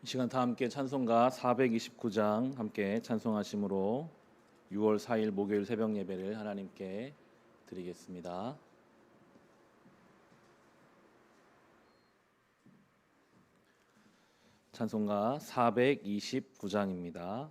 이 시간 다 함께 찬송가 429장 함께 찬송하심으로 6월 4일 목요일 새벽 예배를 하나님께 드리겠습니다. 찬송가 429장입니다.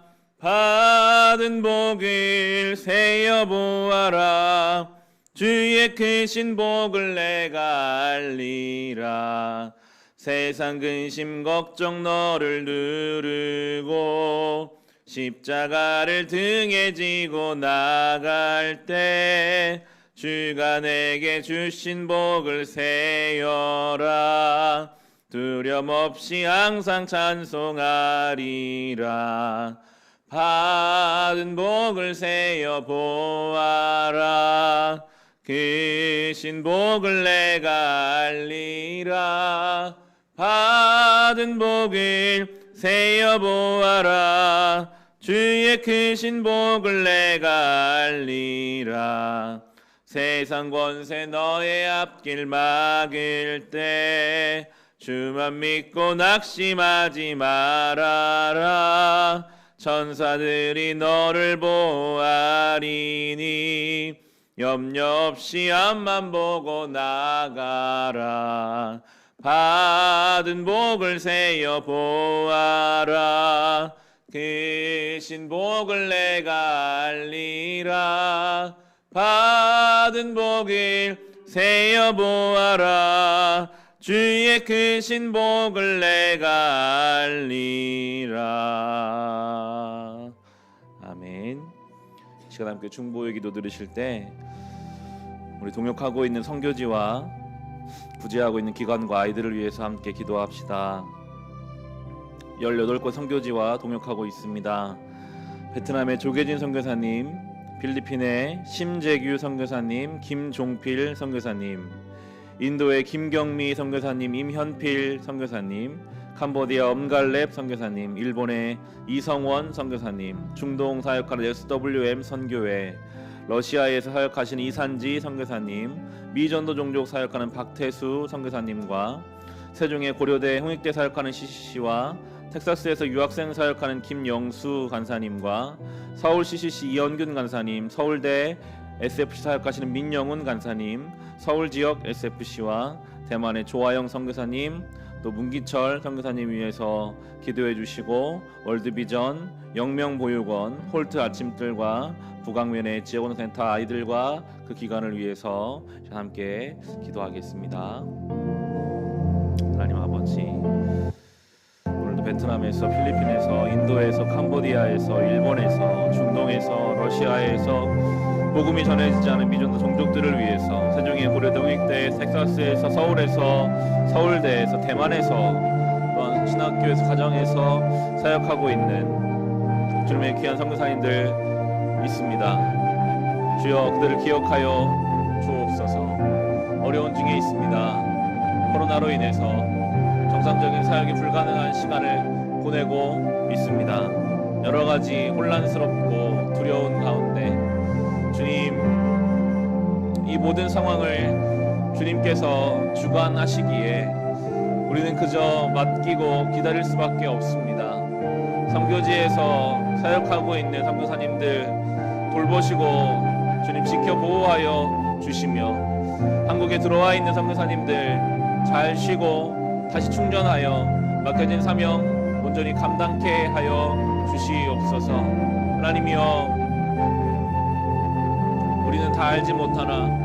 받은 복을 세어 보아라. 주의 크신 복을 내가 알리라. 세상 근심 걱정 너를 누르고 십자가를 등에 지고 나갈 때 주가 내게 주신 복을 세어라. 두려움 없이 항상 찬송하리라 받은 복을 세어 보아라. 크신 복을 내가 알리라. 받은 복을 세어 보아라. 주의 크신 복을 내가 알리라. 세상 권세 너의 앞길 막을 때 주만 믿고 낙심하지 말아라 천사들이 너를 보아리니 염려 없이 앞만 보고 나가라. 받은 복을 세어 보아라. 크신 복을 내가 알리라. 받은 복을 세어 보아라 주의 크신 복을 내가 알리라. 아멘. 이 시간 함께 중보의 기도 들으실 때 우리 동역하고 있는 선교지와 부재하고 있는 기관과 아이들을 위해서 함께 기도합시다. 18곳 선교지와 동역하고 있습니다. 베트남의 조계진 선교사님 필리핀의 심재규 선교사님 김종필 선교사님 인도의 김경미 선교사님, 임현필 선교사님, 캄보디아 엄갈렙 선교사님, 일본의 이성원 선교사님, 중동 사역하는 SWM 선교회, 러시아에서 사역하시는 이산지 선교사님, 미전도 종족 사역하는 박태수 선교사님과 세종의 고려대 홍익대 사역하는 CCC와 텍사스에서 유학생 사역하는 김영수 간사님과 서울 CCC 이현균 간사님, 서울대 SFC 사역하시는 민영훈 간사님, 서울 지역 SFC와 대만의 조아영 선교사님, 또 문기철 선교사님 위해서 기도해 주시고 월드비전, 영명보육원, 홀트 아침들과 북강면의 지역원센터 아이들과 그 기관을 위해서 함께 기도하겠습니다. 하나님 아버지 오늘도 베트남에서 필리핀에서 인도에서 캄보디아에서 일본에서 중동에서 러시아에서 복음이 전해지지 않은 미전도 종족들을 위해서 세종의 고려대 홍익대 텍사스에서 서울에서 서울대에서 대만에서 또한 신학교에서 가정에서 사역하고 있는 주님의 귀한 선교사님들 있습니다. 주여 그들을 기억하여 주옵소서. 어려운 중에 있습니다. 코로나로 인해서 정상적인 사역이 불가능한 시간을 보내고 있습니다. 여러 가지 혼란스럽고 두려운 가운데 모든 상황을 주님께서 주관하시기에 우리는 그저 맡기고 기다릴 수밖에 없습니다. 선교지에서 사역하고 있는 선교사님들 돌보시고 주님 지켜 보호하여 주시며 한국에 들어와 있는 선교사님들 잘 쉬고 다시 충전하여 맡겨진 사명 온전히 감당케 하여 주시옵소서. 하나님이여 우리는 다 알지 못하나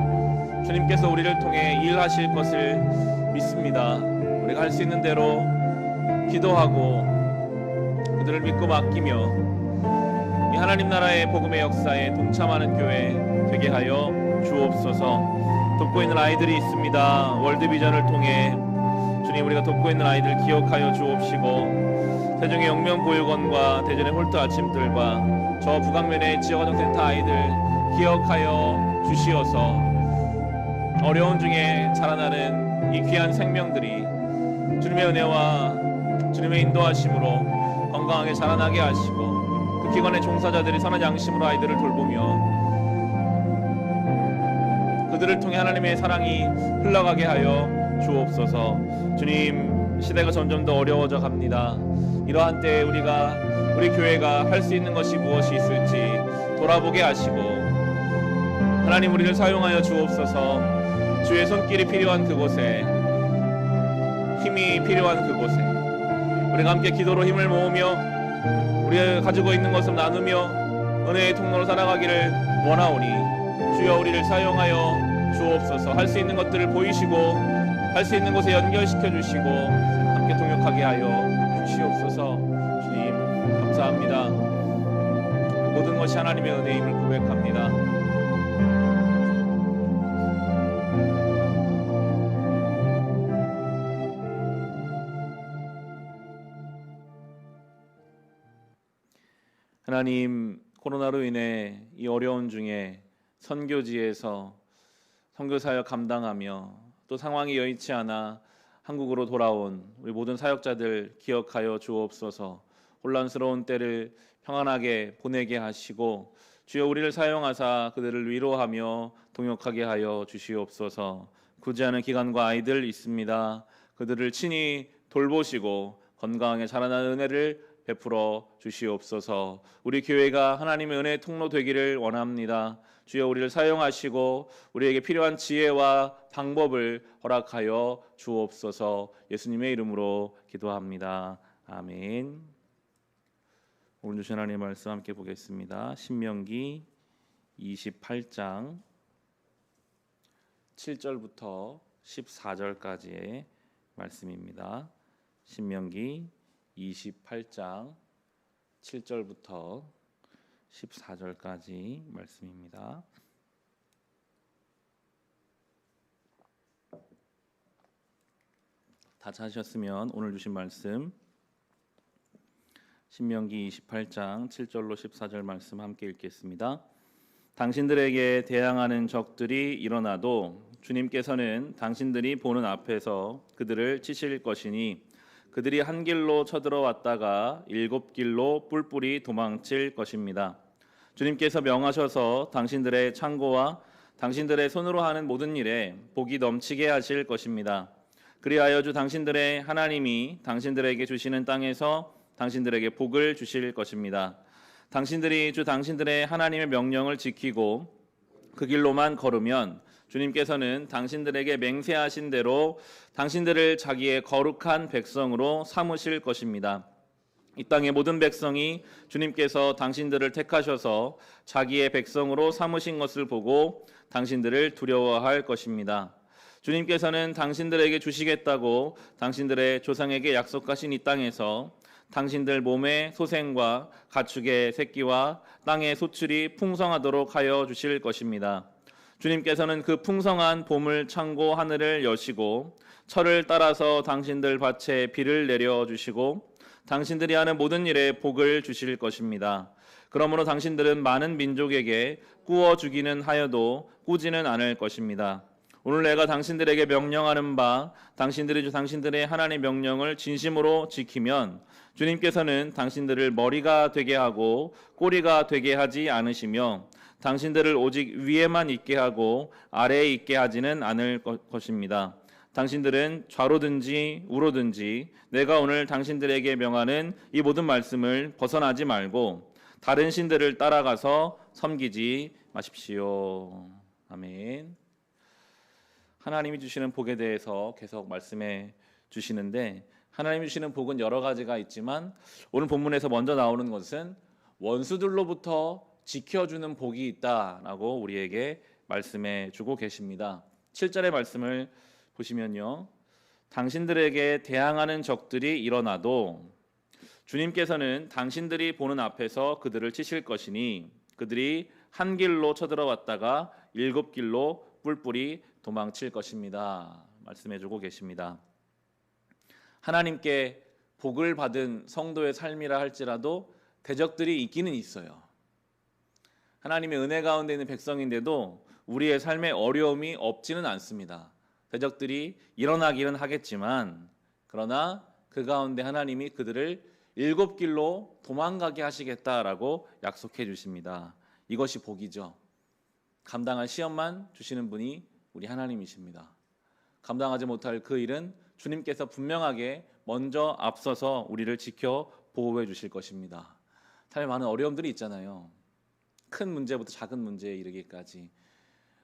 주님께서 우리를 통해 일하실 것을 믿습니다. 우리가 할 수 있는 대로 기도하고 그들을 믿고 맡기며 이 하나님 나라의 복음의 역사에 동참하는 교회 되게 하여 주옵소서. 돕고 있는 아이들이 있습니다. 월드비전을 통해 주님 우리가 돕고 있는 아이들 기억하여 주옵시고 세종의 영명 보육원과 대전의 홀트 아침들과 저 북악면의 지역아동센터 아이들 기억하여 주시어서 어려운 중에 자라나는 이 귀한 생명들이 주님의 은혜와 주님의 인도하심으로 건강하게 자라나게 하시고 그 기관의 종사자들이 선한 양심으로 아이들을 돌보며 그들을 통해 하나님의 사랑이 흘러가게 하여 주옵소서. 주님, 시대가 점점 더 어려워져 갑니다. 이러한 때에 우리가 우리 교회가 할 수 있는 것이 무엇이 있을지 돌아보게 하시고 하나님 우리를 사용하여 주옵소서. 주의 손길이 필요한 그곳에 힘이 필요한 그곳에 우리가 함께 기도로 힘을 모으며 우리가 가지고 있는 것을 나누며 은혜의 통로로 살아가기를 원하오니 주여 우리를 사용하여 주옵소서. 할 수 있는 것들을 보이시고 할 수 있는 곳에 연결시켜 주시고 함께 동역하게 하여 주시옵소서. 주님 감사합니다. 모든 것이 하나님의 은혜임을 고백합니다 하나님 코로나로 인해 이 어려운 중에 선교지에서 선교 사역 감당하며 또 상황이 여의치 않아 한국으로 돌아온 우리 모든 사역자들 기억하여 주옵소서. 혼란스러운 때를 평안하게 보내게 하시고 주여 우리를 사용하사 그들을 위로하며 동역하게 하여 주시옵소서. 구제하는 기관과 아이들 있습니다. 그들을 친히 돌보시고 건강하게 자라나는 은혜를 베풀어 주시옵소서. 우리 교회가 하나님의 은혜의 통로 되기를 원합니다. 주여 우리를 사용하시고 우리에게 필요한 지혜와 방법을 허락하여 주옵소서. 예수님의 이름으로 기도합니다. 아멘. 오늘 주신 하나님의 말씀 함께 보겠습니다. 신명기 28장 7절부터 14절까지의 말씀입니다. 신명기 28장 7절부터 14절까지 말씀입니다. 다 찾으셨으면 오늘 주신 말씀 신명기 28장 7절로 14절 말씀 함께 읽겠습니다. 당신들에게 대항하는 적들이 일어나도 주님께서는 당신들이 보는 앞에서 그들을 치실 것이니 그들이 한 길로 쳐들어왔다가 일곱 길로 뿔뿔이 도망칠 것입니다. 주님께서 명하셔서 당신들의 창고와 당신들의 손으로 하는 모든 일에 복이 넘치게 하실 것입니다. 그리하여 주 당신들의 하나님이 당신들에게 주시는 땅에서 당신들에게 복을 주실 것입니다. 당신들이 주 당신들의 하나님의 명령을 지키고 그 길로만 걸으면 주님께서는 당신들에게 맹세하신 대로 당신들을 자기의 거룩한 백성으로 삼으실 것입니다. 이 땅의 모든 백성이 주님께서 당신들을 택하셔서 자기의 백성으로 삼으신 것을 보고 당신들을 두려워할 것입니다. 주님께서는 당신들에게 주시겠다고 당신들의 조상에게 약속하신 이 땅에서 당신들 몸의 소생과 가축의 새끼와 땅의 소출이 풍성하도록 하여 주실 것입니다. 주님께서는 그 풍성한 봄을 창고 하늘을 여시고 철을 따라서 당신들 밭에 비를 내려 주시고 당신들이 하는 모든 일에 복을 주실 것입니다. 그러므로 당신들은 많은 민족에게 꾸어 주기는 하여도 꾸지는 않을 것입니다. 오늘 내가 당신들에게 명령하는 바 당신들이 주 당신들의 하나님 명령을 진심으로 지키면 주님께서는 당신들을 머리가 되게 하고 꼬리가 되게 하지 않으시며 당신들을 오직 위에만 있게 하고 아래에 있게 하지는 않을 것입니다. 당신들은 좌로든지 우로든지 내가 오늘 당신들에게 명하는 이 모든 말씀을 벗어나지 말고 다른 신들을 따라가서 섬기지 마십시오. 아멘. 하나님이 주시는 복에 대해서 계속 말씀해 주시는데 하나님이 주시는 복은 여러 가지가 있지만 오늘 본문에서 먼저 나오는 것은 원수들로부터 지켜주는 복이 있다라고 우리에게 말씀해 주고 계십니다. 7절의 말씀을 보시면요. 당신들에게 대항하는 적들이 일어나도 주님께서는 당신들이 보는 앞에서 그들을 치실 것이니 그들이 한 길로 쳐들어왔다가 일곱 길로 뿔뿔이 도망칠 것입니다. 말씀해 주고 계십니다. 하나님께 복을 받은 성도의 삶이라 할지라도 대적들이 있기는 있어요. 하나님의 은혜 가운데 있는 백성인데도 우리의 삶에 어려움이 없지는 않습니다. 대적들이 일어나기는 하겠지만 그러나 그 가운데 하나님이 그들을 일곱 길로 도망가게 하시겠다라고 약속해 주십니다. 이것이 복이죠. 감당할 시험만 주시는 분이 우리 하나님이십니다. 감당하지 못할 그 일은 주님께서 분명하게 먼저 앞서서 우리를 지켜 보호해 주실 것입니다. 삶에 많은 어려움들이 있잖아요. 큰 문제부터 작은 문제에 이르기까지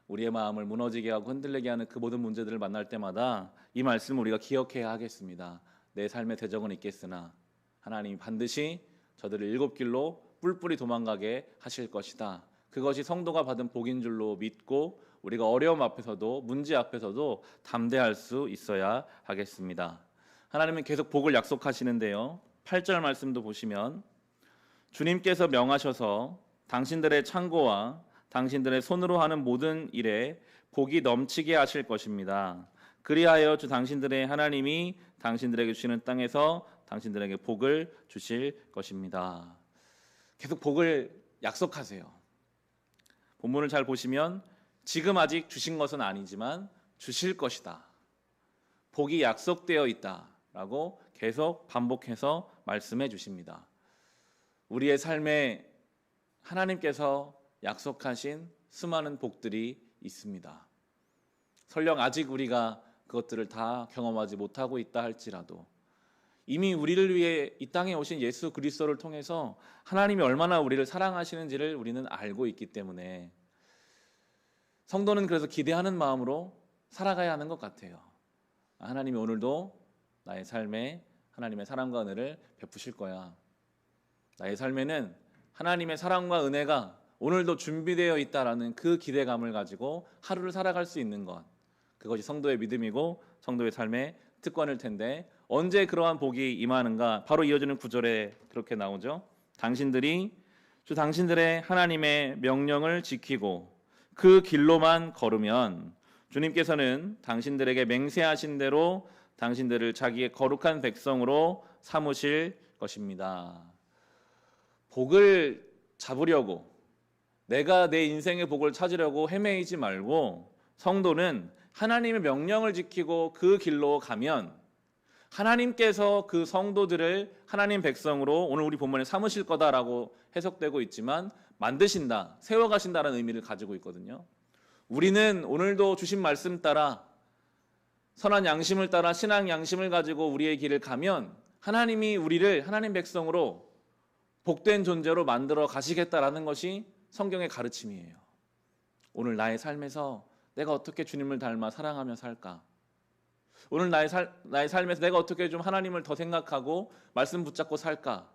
우리의 마음을 무너지게 하고 흔들리게 하는 그 모든 문제들을 만날 때마다 이 말씀을 우리가 기억해야 하겠습니다. 내 삶의 대적은 있겠으나 하나님이 반드시 저들을 일곱 길로 뿔뿔이 도망가게 하실 것이다. 그것이 성도가 받은 복인 줄로 믿고 우리가 어려움 앞에서도 문제 앞에서도 담대할 수 있어야 하겠습니다. 하나님은 계속 복을 약속하시는데요. 8절 말씀도 보시면 주님께서 명하셔서 당신들의 창고와 당신들의 손으로 하는 모든 일에 복이 넘치게 하실 것입니다. 그리하여 주 당신들의 하나님이 당신들에게 주시는 땅에서 당신들에게 복을 주실 것입니다. 계속 복을 약속하세요. 본문을 잘 보시면 지금 아직 주신 것은 아니지만 주실 것이다. 복이 약속되어 있다라고 계속 반복해서 말씀해 주십니다. 우리의 삶에 하나님께서 약속하신 수많은 복들이 있습니다. 설령 아직 우리가 그것들을 다 경험하지 못하고 있다 할지라도 이미 우리를 위해 이 땅에 오신 예수 그리스도를 통해서 하나님이 얼마나 우리를 사랑하시는지를 우리는 알고 있기 때문에 성도는 그래서 기대하는 마음으로 살아가야 하는 것 같아요. 하나님이 오늘도 나의 삶에 하나님의 사랑과 은혜를 베푸실 거야. 나의 삶에는 하나님의 사랑과 은혜가 오늘도 준비되어 있다라는 그 기대감을 가지고 하루를 살아갈 수 있는 것. 그것이 성도의 믿음이고 성도의 삶의 특권일 텐데 언제 그러한 복이 임하는가? 바로 이어지는 구절에 그렇게 나오죠. 당신들이 주 당신들의 하나님의 명령을 지키고 그 길로만 걸으면 주님께서는 당신들에게 맹세하신 대로 당신들을 자기의 거룩한 백성으로 삼으실 것입니다. 복을 잡으려고 내가 내 인생의 복을 찾으려고 헤매이지 말고 성도는 하나님의 명령을 지키고 그 길로 가면 하나님께서 그 성도들을 하나님 백성으로 오늘 우리 본문에 삼으실 거다라고 해석되고 있지만 만드신다, 세워가신다라는 의미를 가지고 있거든요. 우리는 오늘도 주신 말씀 따라 선한 양심을 따라 신앙 양심을 가지고 우리의 길을 가면 하나님이 우리를 하나님 백성으로 복된 존재로 만들어 가시겠다라는 것이 성경의 가르침이에요. 오늘 나의 삶에서 내가 어떻게 주님을 닮아 사랑하며 살까? 오늘 나의, 살, 나의 삶에서 내가 어떻게 좀 하나님을 더 생각하고 말씀 붙잡고 살까?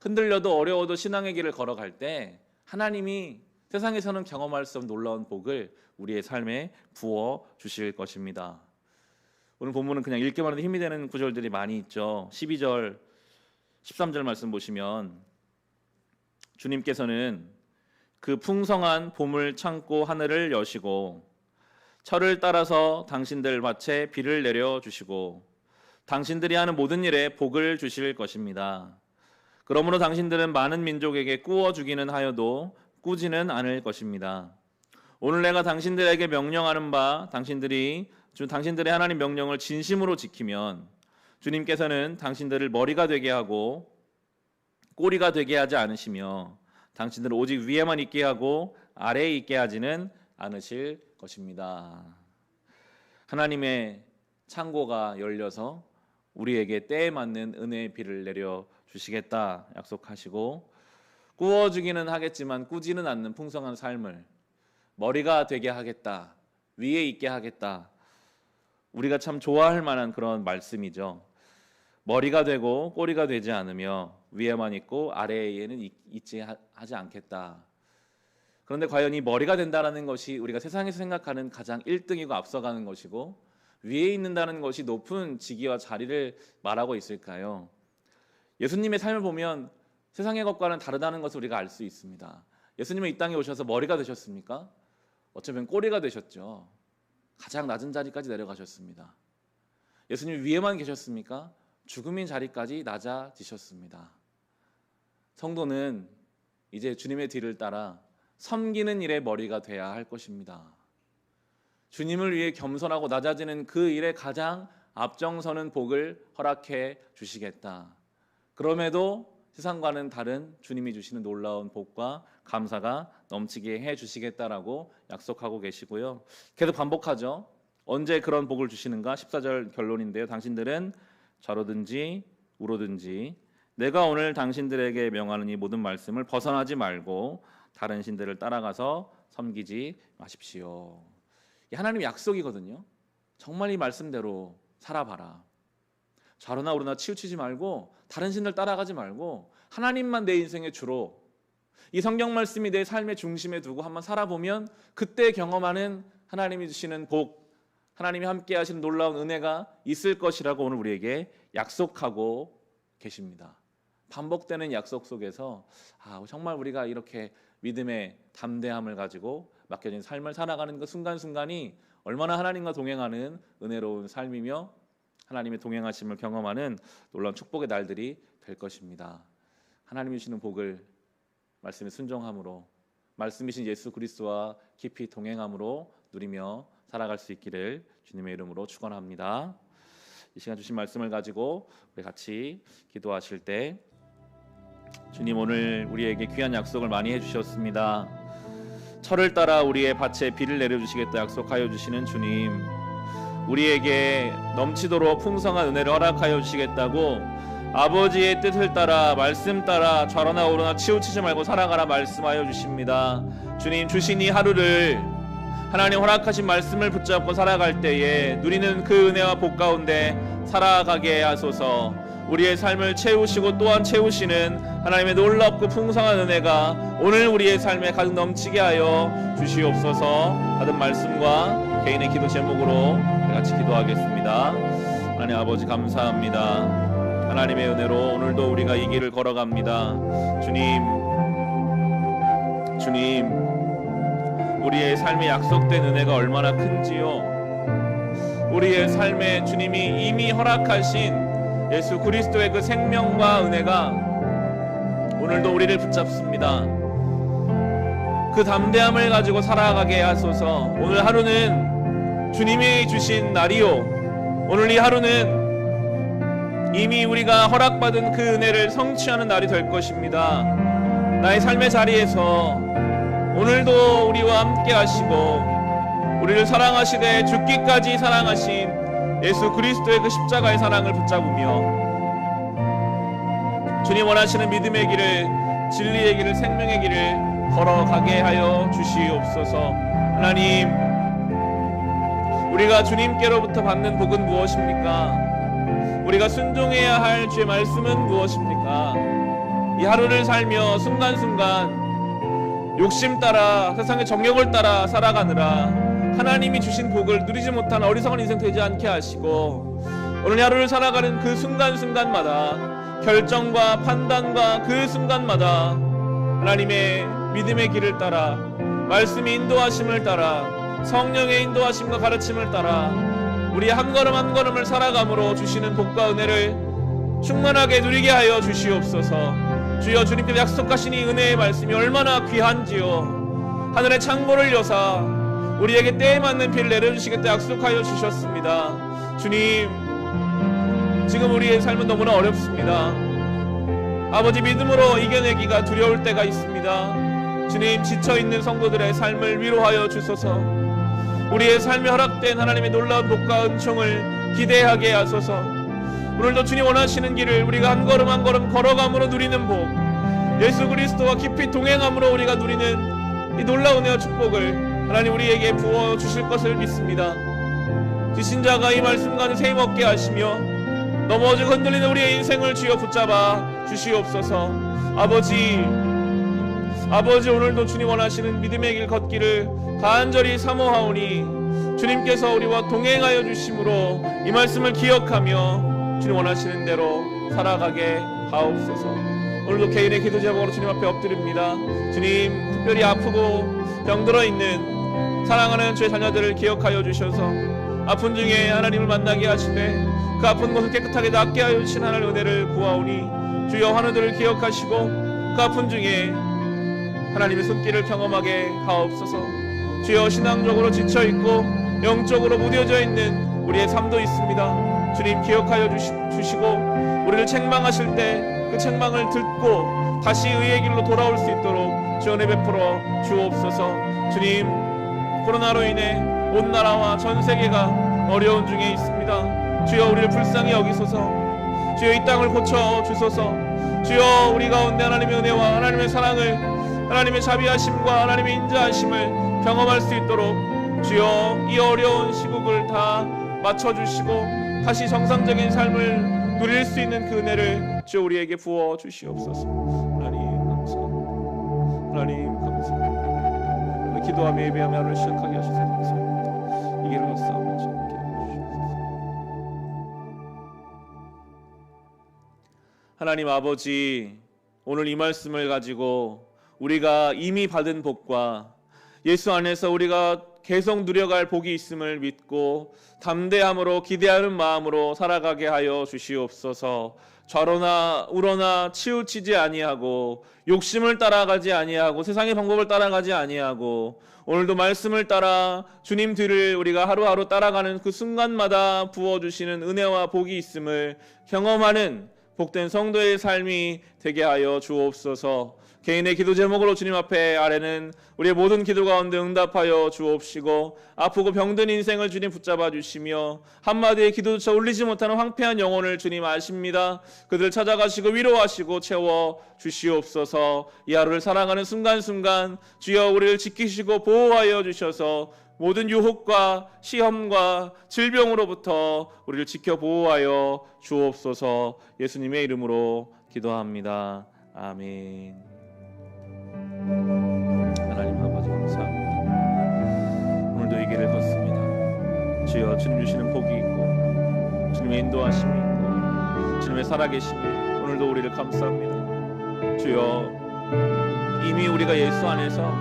흔들려도 어려워도 신앙의 길을 걸어갈 때 하나님이 세상에서는 경험할 수 없는 놀라운 복을 우리의 삶에 부어 주실 것입니다. 오늘 본문은 그냥 읽기만 해도 힘이 되는 구절들이 많이 있죠. 12절, 13절 말씀 보시면 주님께서는 그 풍성한 봄을 참고 하늘을 여시고 철을 따라서 당신들 밭에 비를 내려 주시고 당신들이 하는 모든 일에 복을 주실 것입니다. 그러므로 당신들은 많은 민족에게 꾸어 주기는 하여도 꾸지는 않을 것입니다. 오늘 내가 당신들에게 명령하는 바 당신들이 주 당신들의 하나님 명령을 진심으로 지키면 주님께서는 당신들을 머리가 되게 하고 꼬리가 되게 하지 않으시며 당신들을 오직 위에만 있게 하고 아래에 있게 하지는 않으실 것입니다. 하나님의 창고가 열려서 우리에게 때에 맞는 은혜의 비를 내려 주시겠다 약속하시고 꾸어주기는 하겠지만 꾸지는 않는 풍성한 삶을 머리가 되게 하겠다 위에 있게 하겠다 우리가 참 좋아할 만한 그런 말씀이죠. 머리가 되고 꼬리가 되지 않으며 위에만 있고 아래에는 있지 하지 않겠다. 그런데 과연 이 머리가 된다라는 것이 우리가 세상에서 생각하는 가장 1등이고 앞서가는 것이고 위에 있는다는 것이 높은 직위와 자리를 말하고 있을까요? 예수님의 삶을 보면 세상의 것과는 다르다는 것을 우리가 알 수 있습니다. 예수님은 이 땅에 오셔서 머리가 되셨습니까? 어쩌면 꼬리가 되셨죠. 가장 낮은 자리까지 내려가셨습니다. 예수님 위에만 계셨습니까? 죽음인 자리까지 낮아지셨습니다. 성도는 이제 주님의 뒤를 따라 섬기는 일의 머리가 돼야 할 것입니다. 주님을 위해 겸손하고 낮아지는 그 일에 가장 앞장서는 복을 허락해 주시겠다. 그럼에도 세상과는 다른 주님이 주시는 놀라운 복과 감사가 넘치게 해 주시겠다라고 약속하고 계시고요. 계속 반복하죠. 언제 그런 복을 주시는가? 14절 결론인데요. 당신들은 좌로든지 우로든지 내가 오늘 당신들에게 명하는 이 모든 말씀을 벗어나지 말고 다른 신들을 따라가서 섬기지 마십시오. 이 하나님 약속이거든요. 정말 이 말씀대로 살아봐라. 좌로나 우로나 치우치지 말고 다른 신들 따라가지 말고 하나님만 내 인생의 주로 이 성경 말씀이 내 삶의 중심에 두고 한번 살아보면 그때 경험하는 하나님이 주시는 복, 하나님이 함께 하시는 놀라운 은혜가 있을 것이라고 오늘 우리에게 약속하고 계십니다. 반복되는 약속 속에서 아, 정말 우리가 이렇게 믿음의 담대함을 가지고 맡겨진 삶을 살아가는 그 순간순간이 얼마나 하나님과 동행하는 은혜로운 삶이며 하나님의 동행하심을 경험하는 놀라운 축복의 날들이 될 것입니다. 하나님이 주시는 복을 말씀에 순종함으로 말씀이신 예수 그리스도와 깊이 동행함으로 누리며 살아갈 수 있기를 주님의 이름으로 축원합니다. 이 시간 주신 말씀을 가지고 우리 같이 기도하실 때 주님 오늘 우리에게 귀한 약속을 많이 해주셨습니다. 철을 따라 우리의 밭에 비를 내려주시겠다 약속하여 주시는 주님 우리에게 넘치도록 풍성한 은혜를 허락하여 주시겠다고 아버지의 뜻을 따라 말씀 따라 좌로나 우로나 치우치지 말고 살아가라 말씀하여 주십니다. 주님 주신 이 하루를 하나님 허락하신 말씀을 붙잡고 살아갈 때에 누리는 그 은혜와 복 가운데 살아가게 하소서. 우리의 삶을 채우시고 또한 채우시는 하나님의 놀랍고 풍성한 은혜가 오늘 우리의 삶에 가득 넘치게 하여 주시옵소서. 받은 말씀과 개인의 기도 제목으로 같이 기도하겠습니다. 하나님 아버지 감사합니다. 하나님의 은혜로 오늘도 우리가 이 길을 걸어갑니다. 주님, 주님, 우리의 삶에 약속된 은혜가 얼마나 큰지요. 우리의 삶에 주님이 이미 허락하신 예수 그리스도의 그 생명과 은혜가 오늘도 우리를 붙잡습니다. 그 담대함을 가지고 살아가게 하소서. 오늘 하루는 주님이 주신 날이요. 오늘 이 하루는 이미 우리가 허락받은 그 은혜를 성취하는 날이 될 것입니다. 나의 삶의 자리에서 오늘도 우리와 함께 하시고 우리를 사랑하시되 죽기까지 사랑하신 예수 그리스도의 그 십자가의 사랑을 붙잡으며 주님 원하시는 믿음의 길을 진리의 길을 생명의 길을 걸어가게 하여 주시옵소서. 하나님 우리가 주님께로부터 받는 복은 무엇입니까? 우리가 순종해야 할 주의 말씀은 무엇입니까? 이 하루를 살며 순간순간 욕심 따라 세상의 정욕을 따라 살아가느라 하나님이 주신 복을 누리지 못한 어리석은 인생 되지 않게 하시고 오늘 하루를 살아가는 그 순간순간마다 결정과 판단과 그 순간마다 하나님의 믿음의 길을 따라 말씀의 인도하심을 따라 성령의 인도하심과 가르침을 따라 우리 한 걸음 한 걸음을 살아감으로 주시는 복과 은혜를 충만하게 누리게 하여 주시옵소서. 주여 주님께서 약속하신 이 은혜의 말씀이 얼마나 귀한지요. 하늘의 창고를 여사 우리에게 때에 맞는 비를 내려주시겠다 약속하여 주셨습니다. 주님, 지금 우리의 삶은 너무나 어렵습니다. 아버지 믿음으로 이겨내기가 두려울 때가 있습니다. 주님, 지쳐있는 성도들의 삶을 위로하여 주소서. 우리의 삶에 허락된 하나님의 놀라운 복과 은총을 기대하게 하소서. 오늘도 주님 원하시는 길을 우리가 한 걸음 한 걸음 걸어감으로 누리는 복, 예수 그리스도와 깊이 동행함으로 우리가 누리는 이 놀라운 은혜와 축복을 하나님 우리에게 부어 주실 것을 믿습니다. 주신 자가 이 말씀 가운데 세임 얻게 하시며 넘어지고 흔들리는 우리의 인생을 쥐어 붙잡아 주시옵소서. 아버지, 아버지 오늘도 주님 원하시는 믿음의 길 걷기를 간절히 사모하오니 주님께서 우리와 동행하여 주심으로 이 말씀을 기억하며 주님 원하시는 대로 살아가게 하옵소서. 오늘도 개인의 기도 제목으로 주님 앞에 엎드립니다. 주님 특별히 아프고 병들어 있는 사랑하는 주의 자녀들을 기억하여 주셔서 아픈 중에 하나님을 만나게 하시되 그 아픈 곳을 깨끗하게 낫게 하여 주신 하나님의 은혜를 구하오니 주여 환우들을 기억하시고 그 아픈 중에 하나님의 손길을 경험하게 하옵소서. 주여 신앙적으로 지쳐 있고 영적으로 무뎌져 있는 우리의 삶도 있습니다. 주님 기억하여 주시, 주시고 우리를 책망하실 때 그 책망을 듣고 다시 의의 길로 돌아올 수 있도록 지원을 베풀어 주옵소서. 주님 코로나로 인해 온 나라와 전 세계가 어려운 중에 있습니다 주여 우리를 불쌍히 여기소서 주여 이 땅을 고쳐 주소서 주여 우리 가운데 하나님의 은혜와 하나님의 사랑을 하나님의 자비하심과 하나님의 인자하심을 경험할 수 있도록 주여 이 어려운 시국을 다 맞춰 주시고 다시 정상적인 삶을 누릴 수 있는 그 은혜를 주여 우리에게 부어 주시옵소서. 하나님 감사합니다. 하나님 기도하며 예배하며 하루를 시작하게 하셔서 감사합니다. 이 길을 해주시옵소서. 하나님 아버지 오늘 이 말씀을 가지고 우리가 이미 받은 복과 예수 안에서 우리가 계속 누려갈 복이 있음을 믿고 담대함으로 기대하는 마음으로 살아가게 하여 주시옵소서. 좌로나 우로나 치우치지 아니하고 욕심을 따라가지 아니하고 세상의 방법을 따라가지 아니하고 오늘도 말씀을 따라 주님 뒤를 우리가 하루하루 따라가는 그 순간마다 부어 주시는 은혜와 복이 있음을 경험하는 복된 성도의 삶이 되게 하여 주옵소서. 개인의 기도 제목으로 주님 앞에 아래는 우리의 모든 기도 가운데 응답하여 주옵시고 아프고 병든 인생을 주님 붙잡아 주시며 한마디의 기도조차 올리지 못하는 황폐한 영혼을 주님 아십니다. 그들 찾아가시고 위로하시고 채워 주시옵소서. 이 하루를 살아가는 순간순간 주여 우리를 지키시고 보호하여 주셔서 모든 유혹과 시험과 질병으로부터 우리를 지켜 보호하여 주옵소서. 예수님의 이름으로 기도합니다. 아멘. 하나님 아버지 감사합니다. 오늘도 이 길을 걷습니다. 주여 주님 주시는 복이 있고 주님의 인도하심이 있고 주님의 살아계심이 오늘도 우리를 감사합니다. 주여 이미 우리가 예수 안에서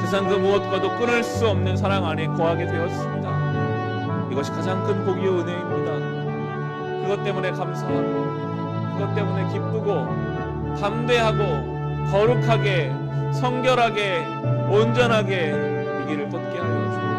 세상 그 무엇과도 끊을 수 없는 사랑 안에 거하게 되었습니다. 이것이 가장 큰 복이요 은혜입니다. 그것 때문에 감사하고 그것 때문에 기쁘고 담대하고 거룩하게, 성결하게, 온전하게 이 길을 걷게 하여 주옵소서.